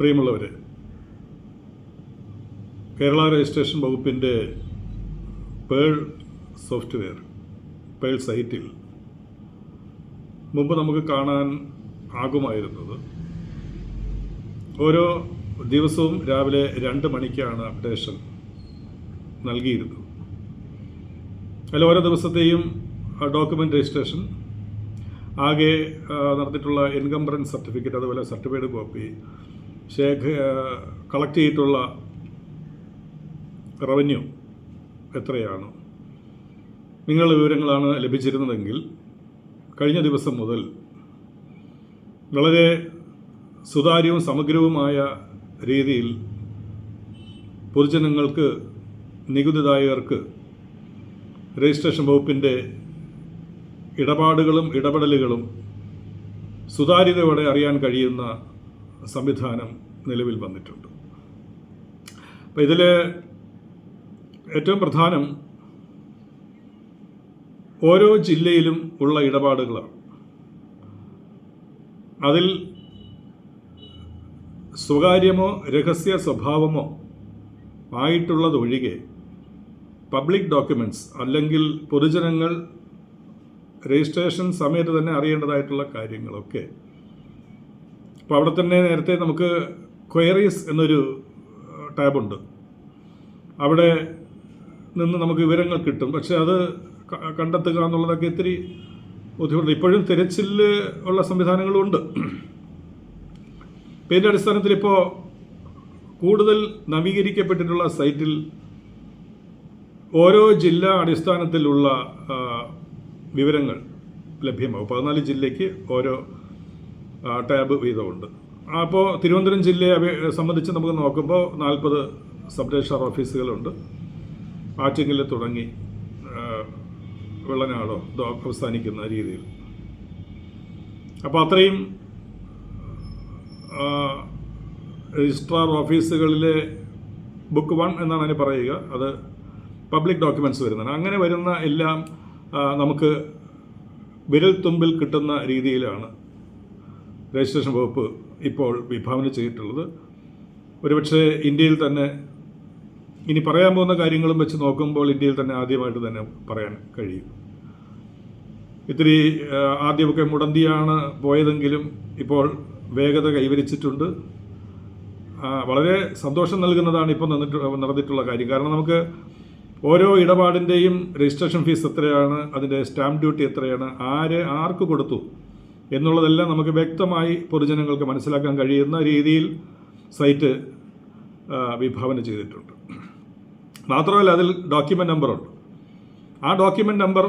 പ്രിയമുള്ളവർ കേരള രജിസ്ട്രേഷൻ വകുപ്പിന്റെ pearl software pearl സൈറ്റിൽ മുമ്പ് നമുക്ക് കാണാൻ ആകുമായിരുന്നത് ഓരോ ദിവസവും രാവിലെ രണ്ട് മണിക്കാണ് അപ്ഡേഷൻ നൽകിയിരുന്നത്. അതിൽ ഓരോ ദിവസത്തെയും ഡോക്യുമെന്റ് രജിസ്ട്രേഷൻ ആകെ നടത്തിയിട്ടുള്ള ഇൻകംബറൻസ് സർട്ടിഫിക്കറ്റ് അതുപോലെ സർട്ടിഫൈഡ് കോപ്പി ശേഖ കളക്ട് ചെയ്തിട്ടുള്ള റവന്യൂ എത്രയാണ്? നിങ്ങളുടെ വിവരങ്ങളാണ് ലഭിച്ചിരുന്നതെങ്കിൽ കഴിഞ്ഞ ദിവസം മുതൽ വളരെ സുതാര്യവും സമഗ്രവുമായ രീതിയിൽ പൊതുജനങ്ങൾക്ക് നികുതിദായകർക്ക് രജിസ്ട്രേഷൻ വകുപ്പിന്റെ ഇടപാടുകളും ഇടപെടലുകളും സുതാര്യതയോടെ അറിയാൻ കഴിയുന്ന സംവിധാനം നിലവിൽ വന്നിട്ടുണ്ട്. അപ്പം ഇതിൽ ഏറ്റവും പ്രധാനം ഓരോ ജില്ലയിലും ഉള്ള ഇടപാടുകളാണ്. അതിൽ സ്വകാര്യമോ രഹസ്യ സ്വഭാവമോ ആയിട്ടുള്ളതൊഴികെ പബ്ലിക് ഡോക്യുമെന്റ്സ് അല്ലെങ്കിൽ പൊതുജനങ്ങൾ രജിസ്ട്രേഷൻ സമയത്ത് തന്നെ അറിയേണ്ടതായിട്ടുള്ള കാര്യങ്ങളൊക്കെ. അപ്പോൾ അവിടെ തന്നെ നേരത്തെ നമുക്ക് ക്വയറീസ് എന്നൊരു ടാബുണ്ട്. അവിടെ നിന്ന് നമുക്ക് വിവരങ്ങൾ കിട്ടും. പക്ഷെ അത് കണ്ടെത്തുക എന്നുള്ളതൊക്കെ ഇത്തിരി ബുദ്ധിമുട്ട് ഇപ്പോഴും തിരച്ചിൽ ഉള്ള സംവിധാനങ്ങളും ഉണ്ട്. ഇതിന്റെ അടിസ്ഥാനത്തിൽ ഇപ്പോൾ കൂടുതൽ നവീകരിക്കപ്പെട്ടിട്ടുള്ള സൈറ്റിൽ ഓരോ ജില്ലാ അടിസ്ഥാനത്തിലുള്ള വിവരങ്ങൾ ലഭ്യമാകും. പതിനാല് ജില്ലയ്ക്ക് ഓരോ ടാബ് വീതമുണ്ട്. അപ്പോൾ തിരുവനന്തപുരം ജില്ലയെ സംബന്ധിച്ച് നമുക്ക് നോക്കുമ്പോൾ നാൽപ്പത് സബ് രജിസ്ട്രാർ ഓഫീസുകളുണ്ട്. ആറ്റിങ്ങൽ തുടങ്ങി വെള്ളനാടോ ഇതോ അവസാനിക്കുന്ന രീതിയിൽ. അപ്പോൾ അത്രയും രജിസ്ട്രാർ ഓഫീസുകളിലെ ബുക്ക് വൺ എന്നാണ് അതിന് പറയുക. അത് പബ്ലിക് ഡോക്യുമെന്റ്സ് വരുന്നതാണ്. അങ്ങനെ വരുന്ന എല്ലാം നമുക്ക് വിരൽ തുമ്പിൽ കിട്ടുന്ന രീതിയിലാണ് രജിസ്ട്രേഷൻ വകുപ്പ് ഇപ്പോൾ വിഭാവന ചെയ്തിട്ടുള്ളത്. ഒരുപക്ഷെ ഇന്ത്യയിൽ തന്നെ ഇനി പറയാൻ പോകുന്ന കാര്യങ്ങളും വെച്ച് നോക്കുമ്പോൾ ഇന്ത്യയിൽ തന്നെ ആദ്യമായിട്ട് തന്നെ പറയാൻ കഴിയും. ഇത്തിരി ആദ്യമൊക്കെ മുടന്തിയാണ് പോയതെങ്കിലും ഇപ്പോൾ വേഗത കൈവരിച്ചിട്ടുണ്ട്. വളരെ സന്തോഷം നൽകുന്നതാണ് ഇപ്പോൾ നിന്നിട്ട് നടന്നിട്ടുള്ള കാര്യം. കാരണം നമുക്ക് ഓരോ ഇടപാടിന്റെയും രജിസ്ട്രേഷൻ ഫീസ് എത്രയാണ് അതിന്റെ സ്റ്റാമ്പ് ഡ്യൂട്ടി എത്രയാണ് ആര് ആർക്ക് കൊടുത്തു എന്നുള്ളതെല്ലാം നമുക്ക് വ്യക്തമായി പൊതുജനങ്ങൾക്ക് മനസ്സിലാക്കാൻ കഴിയുന്ന രീതിയിൽ സൈറ്റ് വിഭാവന ചെയ്തിട്ടുണ്ട്. മാത്രമല്ല അതിൽ ഡോക്യുമെന്റ് നമ്പറുണ്ട്. ആ ഡോക്യുമെന്റ് നമ്പർ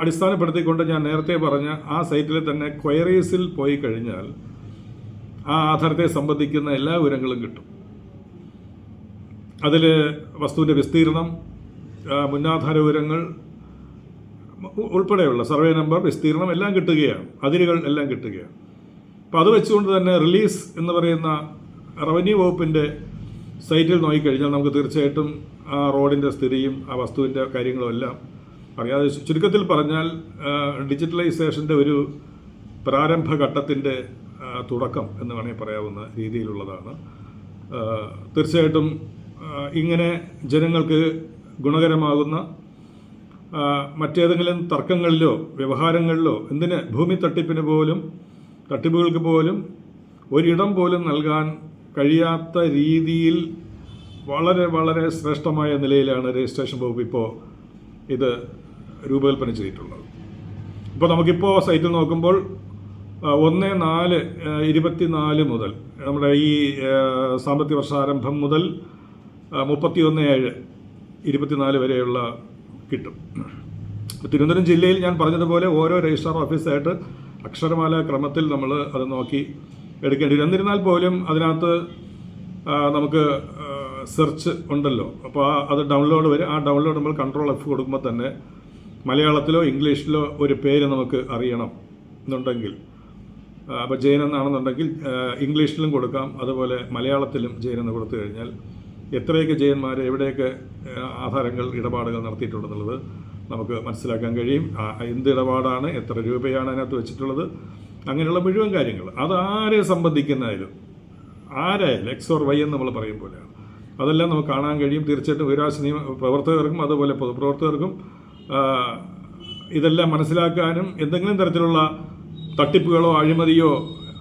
അടിസ്ഥാനപ്പെടുത്തിക്കൊണ്ട് ഞാൻ നേരത്തെ പറഞ്ഞ ആ സൈറ്റിൽ തന്നെ ക്വയറീസിൽ പോയി കഴിഞ്ഞാൽ ആ ആധാരത്തെ സംബന്ധിക്കുന്ന എല്ലാ വിവരങ്ങളും കിട്ടും. അതിൽ വസ്തുവിന്റെ വിസ്തീർണം മുന്നാധാര വിവരങ്ങൾ ഉൾപ്പെടെയുള്ള സർവേ നമ്പർ വിസ്തീർണം എല്ലാം കിട്ടുകയാണ്. അതിരുകൾ എല്ലാം കിട്ടുകയാണ്. അപ്പോൾ അത് വെച്ചുകൊണ്ട് തന്നെ റിലീസ് എന്ന് പറയുന്ന റവന്യൂ വകുപ്പിന്റെ സൈറ്റിൽ നോക്കിക്കഴിഞ്ഞാൽ നമുക്ക് തീർച്ചയായിട്ടും ആ റോഡിന്റെ സ്ഥിതിയും ആ വസ്തുവിന്റെ കാര്യങ്ങളും എല്ലാം അറിയാതെ ചുരുക്കത്തിൽ പറഞ്ഞാൽ ഡിജിറ്റലൈസേഷന്റെ ഒരു പ്രാരംഭഘട്ടത്തിന്റെ തുടക്കം എന്ന് വേണമെങ്കിൽ പറയാവുന്ന രീതിയിലുള്ളതാണ്. തീർച്ചയായിട്ടും ഇങ്ങനെ ജനങ്ങൾക്ക് ഗുണകരമാകുന്ന മറ്റേതെങ്കിലും തർക്കങ്ങളിലോ വ്യവഹാരങ്ങളിലോ എന്തിന് ഭൂമി തട്ടിപ്പിന് പോലും തട്ടിപ്പുകൾക്ക് പോലും ഒരിടം പോലും നൽകാൻ കഴിയാത്ത രീതിയിൽ വളരെ വളരെ ശ്രേഷ്ഠമായ നിലയിലാണ് രജിസ്ട്രേഷൻ വകുപ്പ് ഇപ്പോൾ ഇത് രൂപകൽപ്പന ചെയ്തിട്ടുള്ളത്. ഇപ്പോൾ നമുക്കിപ്പോൾ സൈറ്റിൽ നോക്കുമ്പോൾ ഒന്ന് നാല് ഇരുപത്തിനാല് മുതൽ നമ്മുടെ ഈ സാമ്പത്തിക വർഷാരംഭം മുതൽ മുപ്പത്തി ഒന്ന് ഏഴ് ഇരുപത്തിനാല് വരെയുള്ള കിട്ടും. തിരുവനന്തപുരം ജില്ലയിൽ ഞാൻ പറഞ്ഞതുപോലെ ഓരോ രജിസ്ട്രാർ ഓഫീസായിട്ട് അക്ഷരമാല ക്രമത്തിൽ നമ്മൾ അത് നോക്കി എടുക്കേണ്ടി വരും എന്നിരുന്നാൽ പോലും അതിനകത്ത് നമുക്ക് സെർച്ച് ഉണ്ടല്ലോ. അപ്പോൾ ആ അത് ഡൗൺലോഡ് വരും ആ ഡൗൺലോഡ് നമ്മൾ കൺട്രോൾ എഫ് കൊടുക്കുമ്പോൾ തന്നെ മലയാളത്തിലോ ഇംഗ്ലീഷിലോ ഒരു പേര് നമുക്ക് അറിയണം എന്നുണ്ടെങ്കിൽ. അപ്പോൾ ജയൻ എന്നാണെന്നുണ്ടെങ്കിൽ ഇംഗ്ലീഷിലും കൊടുക്കാം അതുപോലെ മലയാളത്തിലും ജയൻ എന്ന് കൊടുത്തു കഴിഞ്ഞാൽ എത്രയൊക്കെ ജയന്മാർ എവിടെയൊക്കെ ആധാരങ്ങൾ ഇടപാടുകൾ നടത്തിയിട്ടുണ്ടെന്നുള്ളത് നമുക്ക് മനസ്സിലാക്കാൻ കഴിയും. എന്ത് ഇടപാടാണ് എത്ര രൂപയാണ് അതിനകത്ത് വെച്ചിട്ടുള്ളത് അങ്ങനെയുള്ള മുഴുവൻ കാര്യങ്ങൾ. അത് ആരെ സംബന്ധിക്കുന്നതായാലും ആരായാലും എക്സ് ഓർ വൈ എന്ന് നമ്മൾ പറയും പോലെയാണ്. അതെല്ലാം നമുക്ക് കാണാൻ കഴിയും. തീർച്ചയായിട്ടും വിവരാശ നിയമ പ്രവർത്തകർക്കും അതുപോലെ പൊതുപ്രവർത്തകർക്കും ഇതെല്ലാം മനസ്സിലാക്കാനും എന്തെങ്കിലും തരത്തിലുള്ള തട്ടിപ്പുകളോ അഴിമതിയോ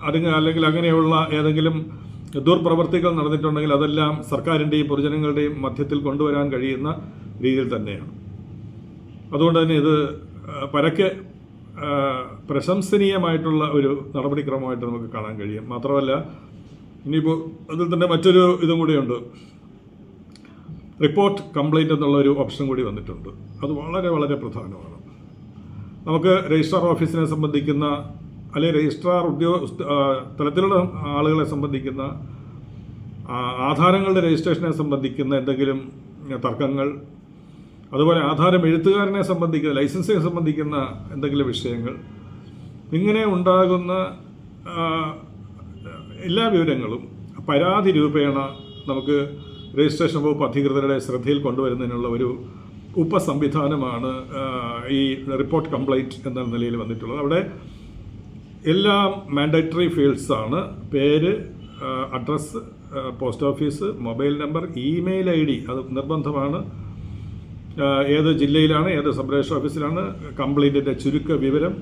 അതിന് അല്ലെങ്കിൽ അങ്ങനെയുള്ള ഏതെങ്കിലും ദുർപ്രവർത്തികൾ നടന്നിട്ടുണ്ടെങ്കിൽ അതെല്ലാം സർക്കാരിന്റെയും പൊതുജനങ്ങളുടെയും മധ്യത്തിൽ കൊണ്ടുവരാൻ കഴിയുന്ന രീതിയിൽ തന്നെയാണ്. അതുകൊണ്ട് തന്നെ ഇത് പരക്കെ പ്രശംസനീയമായിട്ടുള്ള ഒരു നടപടിക്രമമായിട്ട് നമുക്ക് കാണാൻ കഴിയും. മാത്രമല്ല ഇനിയിപ്പോൾ അതിൽ തന്നെ മറ്റൊരു ഇതും കൂടിയുണ്ട്. റിപ്പോർട്ട് കംപ്ലൈന്റ് എന്നുള്ള ഒരു ഓപ്ഷൻ കൂടി വന്നിട്ടുണ്ട്. അത് വളരെ വളരെ പ്രധാനമാണ്. നമുക്ക് രജിസ്ട്രാർ ഓഫീസിനെ സംബന്ധിക്കുന്ന അല്ലെങ്കിൽ രജിസ്ട്രാർ ഉദ്യോഗ തലത്തിലുള്ള ആളുകളെ സംബന്ധിക്കുന്ന ആധാരങ്ങളുടെ രജിസ്ട്രേഷനെ സംബന്ധിക്കുന്ന എന്തെങ്കിലും തർക്കങ്ങൾ അതുപോലെ ആധാരം എഴുത്തുകാരനെ സംബന്ധിക്കുന്ന ലൈസൻസിനെ സംബന്ധിക്കുന്ന എന്തെങ്കിലും വിഷയങ്ങൾ ഇങ്ങനെ ഉണ്ടാകുന്ന എല്ലാ വിവരങ്ങളും പരാതി രൂപേണ നമുക്ക് രജിസ്ട്രേഷൻ വകുപ്പ് അധികൃതരുടെ ശ്രദ്ധയിൽ കൊണ്ടുവരുന്നതിനുള്ള ഒരു ഉപസംവിധാനമാണ് ഈ റിപ്പോർട്ട് കംപ്ലൈന്റ് എന്ന നിലയിൽ വന്നിട്ടുള്ളത്. അവിടെ എല്ലാം മാൻഡേറ്ററി ഫീൽഡ്സ് ആണ്. പേര് address post office mobile number email I D അത് നിർബന്ധമാണ്. ഏത് ജില്ലയിലാണ് ഏത് സബ് രജിസ്റ്റർ ഓഫീസിലാണ് കംപ്ലൈന്റിന്റെ ചുരുക്ക വിവരം.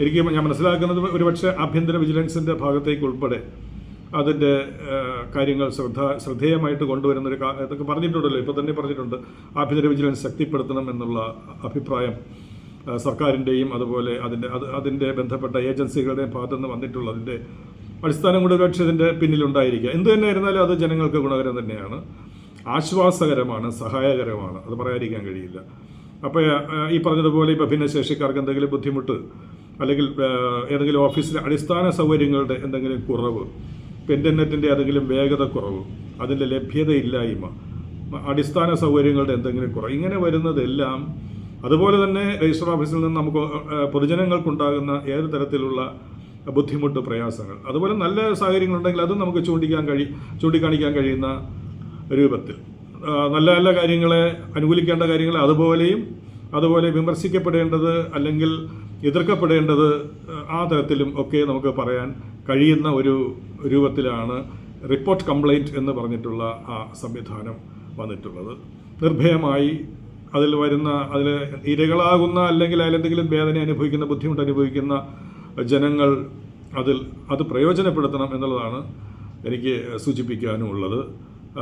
എനിക്ക് ഞാൻ മനസ്സിലാക്കുന്നത് ഒരുപക്ഷെ ആഭ്യന്തര വിജിലൻസിന്റെ ഭാഗത്തേക്ക് ഉൾപ്പെടെ അതിന്റെ കാര്യങ്ങൾ ശ്രദ്ധ ശ്രദ്ധേയമായിട്ട് കൊണ്ടുവരുന്നൊരു ഇതൊക്കെ പറഞ്ഞിട്ടുണ്ടല്ലോ ഇപ്പോൾ തന്നെ പറഞ്ഞിട്ടുണ്ട്. ആഭ്യന്തര വിജിലൻസ് ശക്തിപ്പെടുത്തണം എന്നുള്ള അഭിപ്രായം. സർക്കാരിന്റെയും അതുപോലെ അതിന്റെ അത് അതിന്റെ ബന്ധപ്പെട്ട ഏജൻസികളുടെയും ഭാഗത്തു നിന്ന് വന്നിട്ടുള്ളതിന്റെ അടിസ്ഥാനം കൂടെ ഒരുപക്ഷെ ഇതിന്റെ പിന്നിലുണ്ടായിരിക്കുക. എന്തു തന്നെ ആയിരുന്നാലും അത് ജനങ്ങൾക്ക് ഗുണകരം തന്നെയാണ്. ആശ്വാസകരമാണ് സഹായകരമാണ്. അത് പറയാതിരിക്കാൻ കഴിയില്ല. അപ്പോൾ ഈ പറഞ്ഞതുപോലെ ഇപ്പോൾ ഭിന്നശേഷിക്കാർക്ക് എന്തെങ്കിലും ബുദ്ധിമുട്ട് അല്ലെങ്കിൽ ഏതെങ്കിലും ഓഫീസിലെ അടിസ്ഥാന സൗകര്യങ്ങളുടെ എന്തെങ്കിലും കുറവ് ഇന്റർനെറ്റിന്റെ ഏതെങ്കിലും വേഗത കുറവ് അതിന്റെ ലഭ്യതയില്ലായ്മ അടിസ്ഥാന സൗകര്യങ്ങളുടെ എന്തെങ്കിലും കുറവ് ഇങ്ങനെ വരുന്നതെല്ലാം അതുപോലെ തന്നെ രജിസ്റ്റർ ഓഫീസിൽ നിന്ന് നമുക്ക് പൊതുജനങ്ങൾക്കുണ്ടാകുന്ന ഏത് തരത്തിലുള്ള ബുദ്ധിമുട്ട് പ്രയാസങ്ങൾ അതുപോലെ നല്ല സാഹചര്യങ്ങളുണ്ടെങ്കിൽ അതും നമുക്ക് ചൂണ്ടിക്കാൻ കഴി ചൂണ്ടിക്കാണിക്കാൻ കഴിയുന്ന രൂപത്തിൽ. നല്ല നല്ല കാര്യങ്ങളെ അനുകൂലിക്കേണ്ട കാര്യങ്ങളെ അതുപോലെയും അതുപോലെ വിമർശിക്കപ്പെടേണ്ടത് അല്ലെങ്കിൽ എതിർക്കപ്പെടേണ്ടത് ആ തരത്തിലും ഒക്കെ നമുക്ക് പറയാൻ കഴിയുന്ന ഒരു രൂപത്തിലാണ് റിപ്പോർട്ട് കംപ്ലൈന്റ് എന്ന് പറഞ്ഞിട്ടുള്ള ആ സംവിധാനം വന്നിട്ടുള്ളത്. നിർഭയമായി അതിൽ വരുന്ന അതിൽ ഇരകളാകുന്ന അല്ലെങ്കിൽ അതിലെന്തെങ്കിലും വേദന അനുഭവിക്കുന്ന ബുദ്ധിമുട്ട് അനുഭവിക്കുന്ന ജനങ്ങൾ അതിൽ അത് പ്രയോജനപ്പെടുത്തണം എന്നുള്ളതാണ് എനിക്ക് സൂചിപ്പിക്കാനും ഉള്ളത്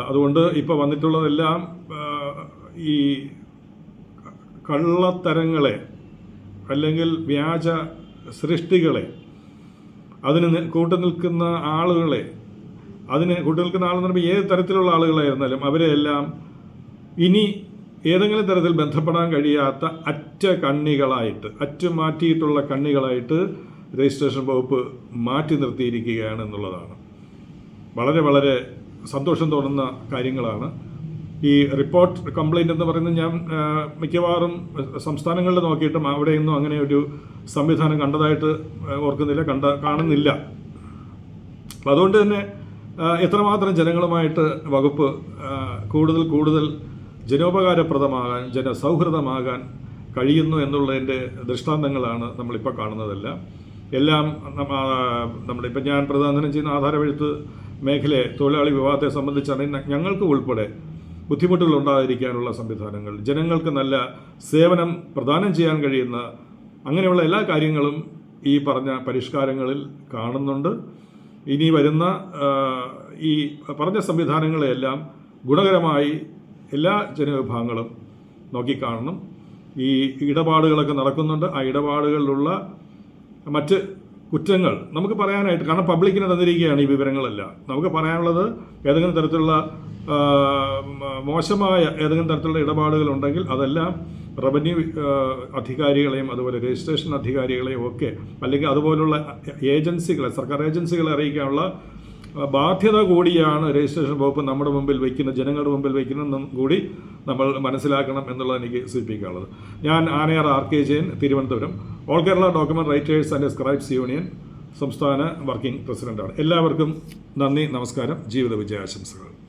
അതുകൊണ്ട് ഇപ്പോൾ വന്നിട്ടുള്ളതെല്ലാം ഈ കള്ളത്തരങ്ങളെ അല്ലെങ്കിൽ വ്യാജ സൃഷ്ടികളെ അതിന് കൂട്ടു നിൽക്കുന്ന ആളുകളെ അതിന് കൂട്ടു നിൽക്കുന്ന ആളെന്ന് പറയുമ്പോൾ ഏത് തരത്തിലുള്ള ആളുകളായിരുന്നാലും അവരെല്ലാം ഇനി ഏതെങ്കിലും തരത്തിൽ ബന്ധപ്പെടാൻ കഴിയാത്ത അറ്റ കണ്ണികളായിട്ട് അറ്റുമാറ്റിയിട്ടുള്ള കണ്ണികളായിട്ട് രജിസ്ട്രേഷൻ വകുപ്പ് മാറ്റി നിർത്തിയിരിക്കുകയാണ് എന്നുള്ളതാണ്. വളരെ വളരെ സന്തോഷം തോന്നുന്ന കാര്യങ്ങളാണ്. ഈ റിപ്പോർട്ട് കംപ്ലൈന്റ് എന്ന് പറയുന്നത് ഞാൻ മിക്കവാറും സംസ്ഥാനങ്ങളിൽ നോക്കിയിട്ടും അവിടെയൊന്നും അങ്ങനെ ഒരു സംവിധാനം കണ്ടതായിട്ട് ഓർക്കുന്നില്ല കണ്ട കാണുന്നില്ല. അപ്പം അതുകൊണ്ട് തന്നെ എത്രമാത്രം ജനങ്ങളുമായിട്ട് വകുപ്പ് കൂടുതൽ കൂടുതൽ ജനോപകാരപ്രദമാകാൻ ജനസൗഹൃദമാകാൻ കഴിയുന്നു എന്നുള്ളതിന്റെ ദൃഷ്ടാന്തങ്ങളാണ് നമ്മളിപ്പോൾ കാണുന്നതെല്ലാം. എല്ലാം നമ്മളിപ്പോൾ ഞാൻ പ്രധാനം ചെയ്യുന്ന ആധാരമെഴുത്ത് മേഖലയെ തൊഴിലാളി വിവാഹത്തെ സംബന്ധിച്ചാണെങ്കിൽ ഞങ്ങൾക്ക് ഉൾപ്പെടെ ബുദ്ധിമുട്ടുകൾ ഉണ്ടാതിരിക്കാനുള്ള സംവിധാനങ്ങൾ ജനങ്ങൾക്ക് നല്ല സേവനം പ്രദാനം ചെയ്യാൻ കഴിയുന്ന അങ്ങനെയുള്ള എല്ലാ കാര്യങ്ങളും ഈ പറഞ്ഞ പരിഷ്കാരങ്ങളിൽ കാണുന്നുണ്ട്. ഇനി വരുന്ന ഈ പറഞ്ഞ സംവിധാനങ്ങളെയെല്ലാം ഗുണകരമായി എല്ലാ ജനവിഭാഗങ്ങളും നോക്കിക്കാണണം. ഈ ഇടപാടുകളൊക്കെ നടക്കുന്നുണ്ട്. ആ ഇടപാടുകളിലുള്ള മറ്റ് കുറ്റങ്ങൾ നമുക്ക് പറയാനായിട്ട് കാരണം പബ്ലിക്കിന് തന്നിരിക്കുകയാണ് ഈ വിവരങ്ങളെല്ലാം. നമുക്ക് പറയാനുള്ളത് ഏതെങ്കിലും തരത്തിലുള്ള മോശമായ ഏതെങ്കിലും തരത്തിലുള്ള ഇടപാടുകളുണ്ടെങ്കിൽ അതെല്ലാം റവന്യൂ അധികാരികളെയും അതുപോലെ രജിസ്ട്രേഷൻ അധികാരികളെയും ഒക്കെ അല്ലെങ്കിൽ അതുപോലുള്ള ഏജൻസികളെ സർക്കാർ ഏജൻസികളെ അറിയിക്കാനുള്ള ബാധ്യത കൂടിയാണ് രജിസ്ട്രേഷൻ വകുപ്പ് നമ്മുടെ മുമ്പിൽ വയ്ക്കുന്ന ജനങ്ങളുടെ മുമ്പിൽ വയ്ക്കുന്നതും കൂടി നമ്മൾ മനസ്സിലാക്കണം എന്നുള്ളത് എനിക്ക് സൂചിപ്പിക്കാനുള്ളത്. ഞാൻ Anayara R K Jayan Thiruvananthapuram. All Kerala document writers and scribes union സംസ്ഥാന വർക്കിംഗ് പ്രസിഡന്റാണ്. എല്ലാവർക്കും നന്ദി നമസ്കാരം ജീവിത വിജയാശംസകൾ.